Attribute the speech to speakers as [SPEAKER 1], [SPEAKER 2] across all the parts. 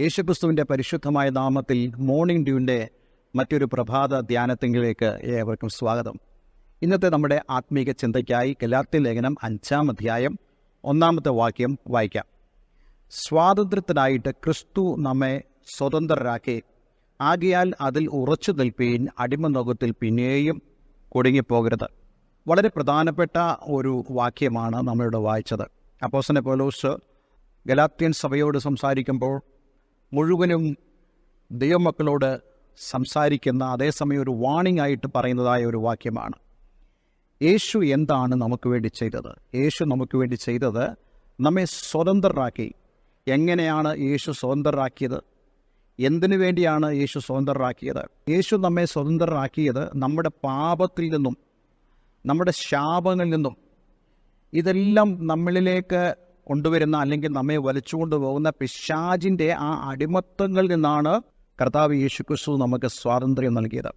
[SPEAKER 1] യേശുക്രിസ്തുവിന്റെ പരിശുദ്ധമായ നാമത്തിൽ മോർണിംഗ് ഡ്യൂവിന്റെ മറ്റൊരു പ്രഭാത ധ്യാനത്തിങ്കിലേക്ക് ഏവർക്കും സ്വാഗതം. ഇന്നത്തെ നമ്മുടെ ആത്മീക ചിന്തയ്ക്കായി ഗലാത്യ ലേഖനം അഞ്ചാം അധ്യായം ഒന്നാമത്തെ വാക്യം വായിക്കാം. സ്വാതന്ത്ര്യത്തിനായിട്ട് ക്രിസ്തു നമ്മെ സ്വതന്ത്രരാക്കി ആകിയാൽ അതിൽ ഉറച്ചു നിൽപ്പീൻ അടിമനോകത്തിൽ പിന്നെയും കുടുങ്ങിപ്പോകരുത്. വളരെ പ്രധാനപ്പെട്ട ഒരു വാക്യമാണ് നമ്മളിവിടെ വായിച്ചത്. അപ്പോസനെ പോലോസ് ഗലാത്യൻ സഭയോട് സംസാരിക്കുമ്പോൾ മുഴുവനും ദൈവമക്കളോട് സംസാരിക്കുന്ന അതേസമയം ഒരു വാണിംഗ് ആയിട്ട് പറയുന്നതായ ഒരു വാക്യമാണ്. യേശു എന്താണ് നമുക്ക് വേണ്ടി ചെയ്തത്? യേശു നമുക്ക് വേണ്ടി ചെയ്തത് നമ്മെ സ്വതന്ത്രരാക്കി. എങ്ങനെയാണ് യേശു സ്വതന്ത്രരാക്കിയത്? എന്തിനു വേണ്ടിയാണ് യേശു സ്വതന്ത്രരാക്കിയത്? യേശു നമ്മെ സ്വതന്ത്രരാക്കിയത് നമ്മുടെ പാപത്തിൽ നിന്നും നമ്മുടെ ശാപങ്ങളിൽ നിന്നും. ഇതെല്ലാം നമ്മളിലേക്ക് കൊണ്ടുവരുന്ന അല്ലെങ്കിൽ നമ്മെ വലിച്ചുകൊണ്ട് പോകുന്ന പിശാജിന്റെ ആ അടിമത്തങ്ങളിൽ നിന്നാണ് കർത്താവ് യേശു ക്രിസ്തു നമുക്ക് സ്വാതന്ത്ര്യം നൽകിയത്.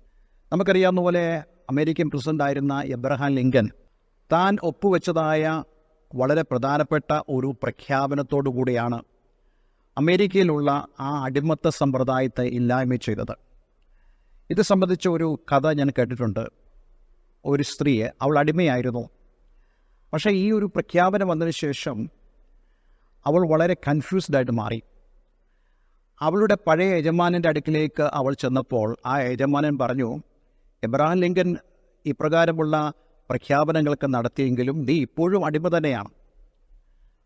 [SPEAKER 1] നമുക്കറിയാവുന്ന പോലെ അമേരിക്കൻ പ്രസിഡന്റ് ആയിരുന്ന എബ്രഹാം ലിങ്കൻ താൻ ഒപ്പുവെച്ചതായ വളരെ പ്രധാനപ്പെട്ട ഒരു പ്രഖ്യാപനത്തോടു കൂടിയാണ് അമേരിക്കയിലുള്ള ആ അടിമത്ത സമ്പ്രദായത്തെ ഇല്ലായ്മ ചെയ്തത്. ഇത് സംബന്ധിച്ച ഒരു കഥ ഞാൻ കേട്ടിട്ടുണ്ട്. ഒരു സ്ത്രീയെ അവൾ അടിമയായിരുന്നു. പക്ഷേ ഈ ഒരു പ്രഖ്യാപനം വന്നതിന് ശേഷം അവൾ വളരെ കൺഫ്യൂസ്ഡ് ആയിട്ട് മാറി. അവളുടെ പഴയ യജമാനന്റെ അടുക്കിലേക്ക് അവൾ ചെന്നപ്പോൾ ആ യജമാനൻ പറഞ്ഞു എബ്രഹാം ലിങ്കൻ ഇപ്രകാരമുള്ള പ്രഖ്യാപനങ്ങളൊക്കെ നടത്തിയെങ്കിലും നീ ഇപ്പോഴും അടിമ തന്നെയാണ്.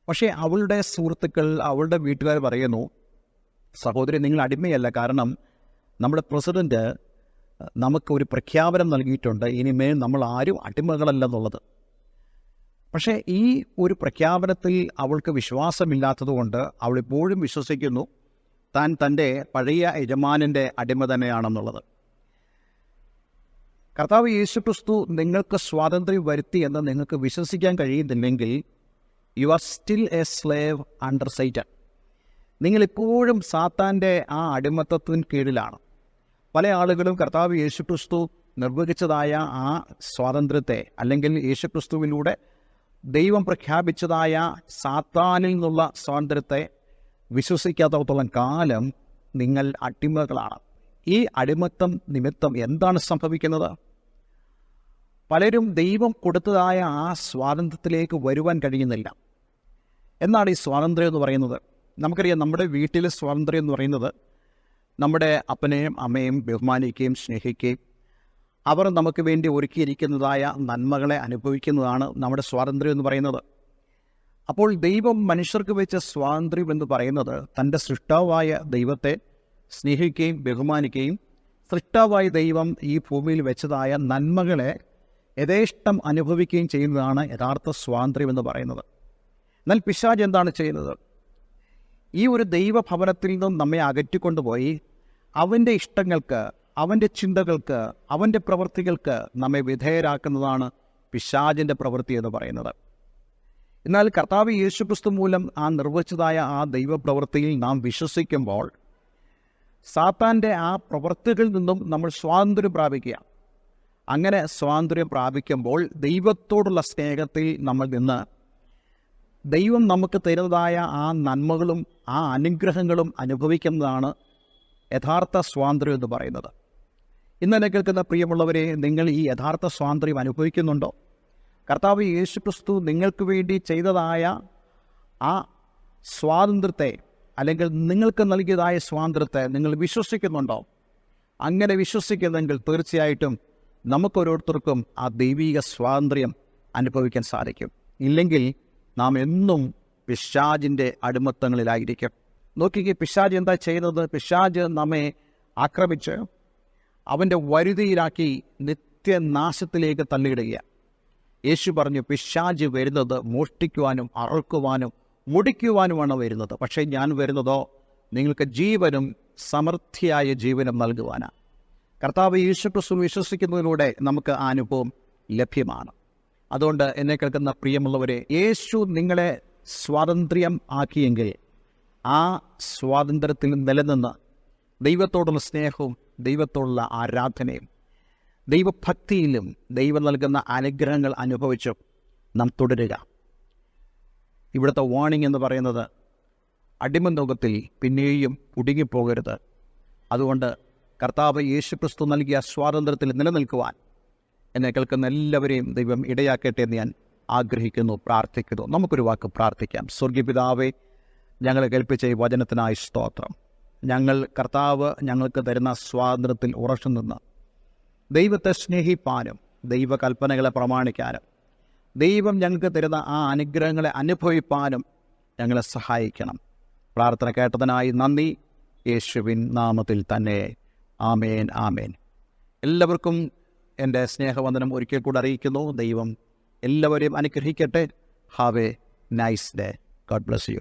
[SPEAKER 1] പക്ഷേ അവളുടെ സുഹൃത്തുക്കൾ അവളുടെ വീട്ടുകാർ പറയുന്നു സഹോദരി നിങ്ങൾ അടിമയല്ല. കാരണം നമ്മുടെ പ്രസിഡന്റ് നമുക്ക് ഒരു പ്രഖ്യാപനം നൽകിയിട്ടുണ്ട്. ഇനിമേൽ നമ്മൾ ആരും അടിമകളല്ലെന്നുള്ളത് പക്ഷേ ഈ ഒരു പ്രഖ്യാപനത്തിൽ അവൾക്ക് വിശ്വാസമില്ലാത്തതുകൊണ്ട് അവൾ ഇപ്പോഴും വിശ്വസിക്കുന്നു താൻ തന്റെ പഴയ യജമാനന്റെ അടിമ തന്നെയാണെന്നുള്ളത്. കർത്താവ് യേശു ക്രിസ്തു നിങ്ങൾക്ക് സ്വാതന്ത്ര്യം വരുത്തി എന്ന് നിങ്ങൾക്ക് വിശ്വസിക്കാൻ കഴിയുന്നില്ലെങ്കിൽ you are still a slave under Satan നിങ്ങളിപ്പോഴും സാത്താന്റെ ആ അടിമത്തത്തിന് കീഴിലാണ്. പല ആളുകളും കർത്താവ് യേശുക്രിസ്തു നിർവഹിച്ചതായ ആ സ്വാതന്ത്ര്യത്തെ അല്ലെങ്കിൽ യേശുക്രിസ്തുവിലൂടെ ദൈവം പ്രഖ്യാപിച്ചതായ സാത്താനിൽ നിന്നുള്ള സ്വാതന്ത്ര്യത്തെ വിശ്വസിക്കാത്തത്തോളം കാലം നിങ്ങൾ അടിമകളാണ്. ഈ അടിമത്തം നിമിത്തം എന്താണ് സംഭവിക്കുന്നത്? പലരും ദൈവം കൊടുത്തതായ ആ സ്വാതന്ത്ര്യത്തിലേക്ക് വരുവാൻ കഴിയുന്നില്ല. എന്നാണ് ഈ സ്വാതന്ത്ര്യം എന്ന് പറയുന്നത്? നമുക്കറിയാം നമ്മുടെ വീട്ടിലെ സ്വാതന്ത്ര്യം എന്ന് പറയുന്നത് നമ്മുടെ അപ്പനെയും അമ്മയും ബഹുമാനിക്കുകയും സ്നേഹിക്കുകയും അവർ നമുക്ക് വേണ്ടി ഒരുക്കിയിരിക്കുന്നതായ നന്മകളെ അനുഭവിക്കുന്നതാണ് നമ്മുടെ സ്വാതന്ത്ര്യം എന്ന് പറയുന്നത്. അപ്പോൾ ദൈവം മനുഷ്യർക്ക് വെച്ച സ്വാതന്ത്ര്യം എന്ന് പറയുന്നത് തന്റെ സൃഷ്ടാവായ ദൈവത്തെ സ്നേഹിക്കുകയും ബഹുമാനിക്കുകയും സൃഷ്ടാവായ ദൈവം ഈ ഭൂമിയിൽ വെച്ചതായ നന്മകളെ യഥേഷ്ടം അനുഭവിക്കുകയും ചെയ്യുന്നതാണ് യഥാർത്ഥ സ്വാതന്ത്ര്യം എന്ന് പറയുന്നത്. എന്നാൽ പിശാജ് എന്താണ് ചെയ്യുന്നത്? ഈ ഒരു ദൈവഭവനത്തിൽ നിന്നും നമ്മെ അകറ്റിക്കൊണ്ടുപോയി അവന്റെ ഇഷ്ടങ്ങൾക്ക് അവന്റെ ചിന്തകൾക്ക് അവന്റെ പ്രവൃത്തികൾക്ക് നമ്മെ വിധേയരാക്കുന്നതാണ് പിശാജിന്റെ പ്രവൃത്തി എന്ന് പറയുന്നത്. എന്നാൽ കർത്താവ് യേശുക്രിസ്തു മൂലം ആ നിർവഹിച്ചതായ ആ ദൈവപ്രവൃത്തിയിൽ നാം വിശ്വസിക്കുമ്പോൾ സാത്താന്റെ ആ പ്രവൃത്തികളിൽ നിന്നും നമ്മൾ സ്വാതന്ത്ര്യം പ്രാപിക്കുക. അങ്ങനെ സ്വാതന്ത്ര്യം പ്രാപിക്കുമ്പോൾ ദൈവത്തോടുള്ള സ്നേഹത്തിൽ നമ്മൾ നിന്ന് ദൈവം നമുക്ക് തരുന്നതായ ആ നന്മകളും ആ അനുഗ്രഹങ്ങളും അനുഭവിക്കുന്നതാണ് യഥാർത്ഥ സ്വാതന്ത്ര്യം എന്ന് പറയുന്നത്. ഇന്നെന്നെ കേൾക്കുന്ന പ്രിയമുള്ളവരെ നിങ്ങൾ ഈ യഥാർത്ഥ സ്വാതന്ത്ര്യം അനുഭവിക്കുന്നുണ്ടോ? കർത്താവ് യേശു ക്രിസ്തു നിങ്ങൾക്ക് വേണ്ടി ചെയ്തതായ ആ സ്വാതന്ത്ര്യത്തെ അല്ലെങ്കിൽ നിങ്ങൾക്ക് നൽകിയതായ സ്വാതന്ത്ര്യത്തെ നിങ്ങൾ വിശ്വസിക്കുന്നുണ്ടോ? അങ്ങനെ വിശ്വസിക്കുന്നെങ്കിൽ തീർച്ചയായിട്ടും നമുക്കോരോരുത്തർക്കും ആ ദൈവീക സ്വാതന്ത്ര്യം അനുഭവിക്കാൻ സാധിക്കും. ഇല്ലെങ്കിൽ നാം എന്നും പിശാജിന്റെ അടിമത്തങ്ങളിലായിരിക്കും. നോക്കിക്കേ പിശാജ് എന്താ ചെയ്യുന്നത്? പിശാജ് നമ്മെ ആക്രമിച്ച് അവന്റെ വരുതിയിലാക്കി നിത്യനാശത്തിലേക്ക് തള്ളിയിടുക യേശു പറഞ്ഞു പിശാജ് വരുന്നത് മോഷ്ടിക്കുവാനും അറുക്കുവാനും മുടിക്കുവാനുമാണ് വരുന്നത്. പക്ഷേ ഞാൻ വരുന്നതോ നിങ്ങൾക്ക് ജീവനും സമൃദ്ധിയായ ജീവനും നൽകുവാനാണ് കർത്താവ് യേശുക്രിസ്തു വിശ്വസിക്കുന്നതിലൂടെ നമുക്ക് ആ അനുഭവം ലഭ്യമാണ്. അതുകൊണ്ട് എന്നെ കേൾക്കുന്ന പ്രിയമുള്ളവരെ യേശു നിങ്ങളെ സ്വാതന്ത്ര്യം ആക്കിയെങ്കിൽ ആ സ്വാതന്ത്ര്യത്തിൽ നിലനിന്ന് ദൈവത്തോടുള്ള സ്നേഹവും ദൈവത്തോടുള്ള ആരാധനയും ദൈവഭക്തിയിലും ദൈവം നൽകുന്ന അനുഗ്രഹങ്ങൾ അനുഭവിച്ചും നാം തുടരുക. ഇവിടുത്തെ വാണിംഗ് എന്ന് പറയുന്നത് അടിമന്തോകത്തിൽ പിന്നെയും കുടുങ്ങിപ്പോകരുത്. അതുകൊണ്ട് കർത്താവ് യേശു ക്രിസ്തു നൽകിയ സ്വാതന്ത്ര്യത്തിൽ നിലനിൽക്കുവാൻ എന്നെ കേൾക്കുന്ന എല്ലാവരെയും ദൈവം ഇടയാക്കട്ടെ എന്ന് ഞാൻ ആഗ്രഹിക്കുന്നു പ്രാർത്ഥിക്കുന്നു. നമുക്കൊരു വാക്ക് പ്രാർത്ഥിക്കാം. സ്വർഗീപിതാവേ ഞങ്ങളെ കേൾപ്പിച്ച ഈ വചനത്തിനായി സ്തോത്രം. ഞങ്ങൾ കർത്താവ് ഞങ്ങൾക്ക് തരുന്ന സ്വാതന്ത്ര്യത്തിൽ ഉറച്ചു നിന്ന്. ദൈവത്തെ സ്നേഹിപ്പാനും ദൈവകൽപ്പനകളെ പ്രമാണിക്കാനും ദൈവം ഞങ്ങൾക്ക് തരുന്ന ആ അനുഗ്രഹങ്ങളെ അനുഭവിപ്പാനും ഞങ്ങളെ സഹായിക്കണം. പ്രാർത്ഥന കേട്ടതിനായി നന്ദി. യേശുവിൻ നാമത്തിൽ തന്നെ. ആമേൻ ആമേൻ. എല്ലാവർക്കും എന്റെ സ്നേഹവന്ദനം ഒരിക്കൽ കൂടെ അറിയിക്കുന്നു. ദൈവം എല്ലാവരെയും അനുഗ്രഹിക്കട്ടെ. Have a nice day God bless you